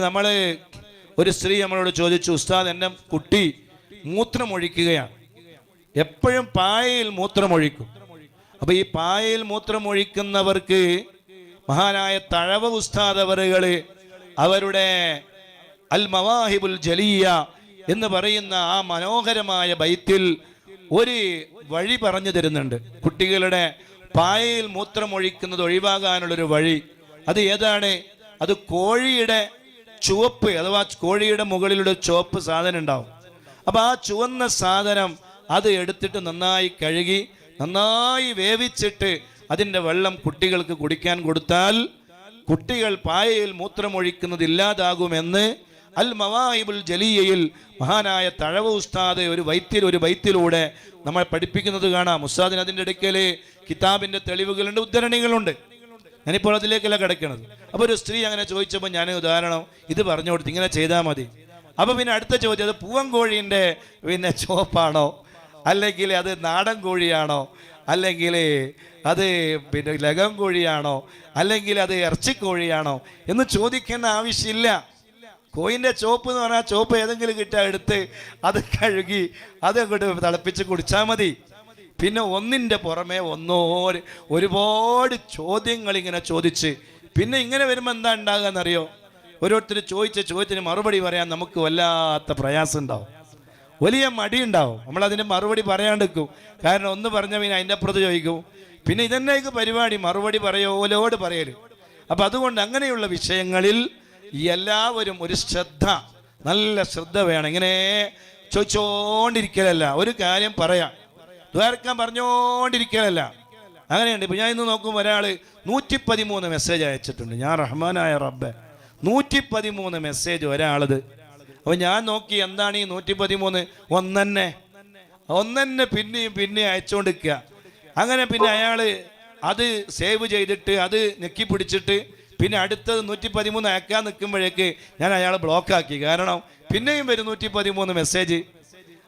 നമ്മൾ ഒരു സ്ത്രീ നമ്മളോട് ചോദിച്ചു ഉസ്താദ് എന്റെ കുട്ടി മൂത്രമൊഴിക്കുകയാണ്. എപ്പോഴും പായയിൽ മൂത്രമൊഴിക്കും. അപ്പൊ ഈ പായയിൽ മൂത്രമൊഴിക്കുന്നവർക്ക് മഹാനായ തഴവ ഉസ്താദ് അവറുകൾ അവരുടെ അൽ മവാഹിബുൽ ജലിയ എന്ന് പറയുന്ന ആ മനോഹരമായ ബൈത്തിൽ ഒരു വഴി പറഞ്ഞു തരുന്നുണ്ട്. കുട്ടികളുടെ പായയിൽ മൂത്രമൊഴിക്കുന്നത് ഒഴിവാകാനുള്ളൊരു വഴി. അത് ഏതാണ്? അത് കോഴിയുടെ ചുവപ്പ് അഥവാ കോഴിയുടെ മുകളിലൂടെ ചുവപ്പ് സാധനം ഉണ്ടാവും. അപ്പൊ ആ ചുവന്ന സാധനം അത് എടുത്തിട്ട് നന്നായി കഴുകി നന്നായി വേവിച്ചിട്ട് അതിന്റെ വെള്ളം കുട്ടികൾക്ക് കുടിക്കാൻ കൊടുത്താൽ കുട്ടികൾ പായയിൽ മൂത്രമൊഴിക്കുന്നത് ഇല്ലാതാകുമെന്ന് അൽ മവായിബുൽ ജലീയയിൽ മഹാനായ തഴവ ഉസ്താദ് ഒരു വൈദ്യർ ഒരു വൈദ്യയിലൂടെ നമ്മൾ പഠിപ്പിക്കുന്നത് കാണാം. ഉസ്താദിന് അതിന്റെ ഇടയ്ക്കൽ കിതാബിന്റെ തെളിവുകളുണ്ട് ഉദ്ധരണികളുണ്ട്. ഞാനിപ്പോൾ അതിലേക്കല്ല കിടക്കണത്. അപ്പോൾ ഒരു സ്ത്രീ അങ്ങനെ ചോദിച്ചപ്പോൾ ഞാൻ ഉദാഹരണം ഇത് പറഞ്ഞു കൊടുത്തു ഇങ്ങനെ ചെയ്താൽ മതി. അപ്പോൾ പിന്നെ അടുത്ത ചോദ്യം അത് പൂവൻ കോഴീന്റെ പിന്നെ ചോപ്പാണോ? അല്ലെങ്കിൽ അത് നാടൻ കോഴിയാണോ? അല്ലെങ്കിൽ അത് പിന്നെ ലകം കോഴിയാണോ? അല്ലെങ്കിൽ അത് ഇറച്ചിക്കോഴിയാണോ എന്ന് ചോദിക്കേണ്ട ആവശ്യമില്ല. കോയിന്റെ ചോപ്പ് എന്ന് പറഞ്ഞാൽ ചോപ്പ് ഏതെങ്കിലും കിട്ടാൻ എടുത്ത് അത് കഴുകി അത് അങ്ങോട്ട് തിളപ്പിച്ച് കുടിച്ചാൽ മതി. പിന്നെ ഒന്നിന്റെ പുറമെ ഒന്നോ ഒരുപാട് ചോദ്യങ്ങൾ ഇങ്ങനെ ചോദിച്ച് പിന്നെ ഇങ്ങനെ വരുമ്പോൾ എന്താ ഉണ്ടാകുക എന്നറിയോ ഓരോരുത്തർ ചോദിച്ച ചോദ്യത്തിന് മറുപടി പറയാൻ നമുക്ക് വല്ലാത്ത പ്രയാസം ഉണ്ടാവും. വലിയ മടി ഉണ്ടാവും. നമ്മൾ അതിന് മറുപടി പറയാണ്ടിരിക്കും. കാരണം ഒന്ന് പറഞ്ഞ പിന്നെ അതിന്റെ അപ്പുറത്ത് ചോദിക്കും. പിന്നെ ഇതന്നേക്ക് പരിപാടി. മറുപടി പറയോലോട് പറയൽ. അപ്പം അതുകൊണ്ട് അങ്ങനെയുള്ള വിഷയങ്ങളിൽ എല്ലാവരും ഒരു ശ്രദ്ധ നല്ല ശ്രദ്ധ വേണം. ഇങ്ങനെ ചോദിച്ചോണ്ടിരിക്കലല്ല. ഒരു കാര്യം പറയാം. ദ്വാരക്കാൻ പറഞ്ഞോണ്ടിരിക്കലല്ല അങ്ങനെയുണ്ട്. ഇപ്പം ഞാൻ ഇന്ന് നോക്കുമ്പോൾ ഒരാൾ നൂറ്റി പതിമൂന്ന് മെസ്സേജ് അയച്ചിട്ടുണ്ട്. ഞാൻ റഹ്മാനായ റബ്ബെ നൂറ്റി പതിമൂന്ന് മെസ്സേജ് ഒരാളത്. അപ്പോൾ ഞാൻ നോക്കി എന്താണ് ഈ നൂറ്റി പതിമൂന്ന് ഒന്നെന്നെ. ഒന്നെന്നെ പിന്നെയും പിന്നെയും അയച്ചുകൊണ്ടിരിക്കുക അങ്ങനെ പിന്നെ അയാൾ അത് സേവ് ചെയ്തിട്ട് അത് ഞെക്കി പിടിച്ചിട്ട് പിന്നെ അടുത്തത് നൂറ്റി പതിമൂന്ന് അയക്കാൻ നിൽക്കുമ്പോഴേക്ക് ഞാൻ അയാളെ ബ്ലോക്കാക്കി കാരണം പിന്നെയും വരും നൂറ്റി പതിമൂന്ന് മെസ്സേജ്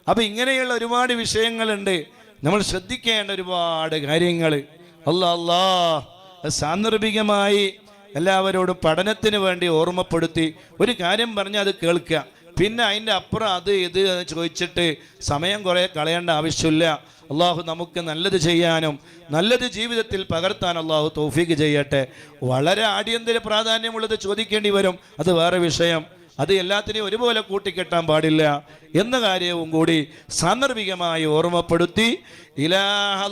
അപ്പം ഇങ്ങനെയുള്ള ഒരുപാട് വിഷയങ്ങളുണ്ട്. നമ്മൾ ശ്രദ്ധിക്കേണ്ട ഒരുപാട് കാര്യങ്ങൾ. അല്ലാ അല്ലാ സാന്ദർഭികമായി എല്ലാവരോടും പഠനത്തിന് വേണ്ടി ഓർമ്മപ്പെടുത്തി ഒരു കാര്യം പറഞ്ഞാൽ അത് കേൾക്കുക. പിന്നെ അതിന്റെ അപ്പുറം അത് ഇത് ചോദിച്ചിട്ട് സമയം കുറേ കളയേണ്ട ആവശ്യമില്ല. അള്ളാഹു നമുക്ക് നല്ലത് ചെയ്യാനും നല്ലത് ജീവിതത്തിൽ പകർത്താൻ അള്ളാഹു തോഫീക്ക് ചെയ്യട്ടെ. വളരെ ആടിയന്തര പ്രാധാന്യമുള്ളത് ചോദിക്കേണ്ടി വരും. അത് വേറെ വിഷയം. അത് എല്ലാത്തിനെയും ഒരുപോലെ കൂട്ടിക്കെട്ടാൻ പാടില്ല എന്ന കാര്യവും കൂടി സാന്ദർഭികമായി ഓർമ്മപ്പെടുത്തി. ഇലാഹ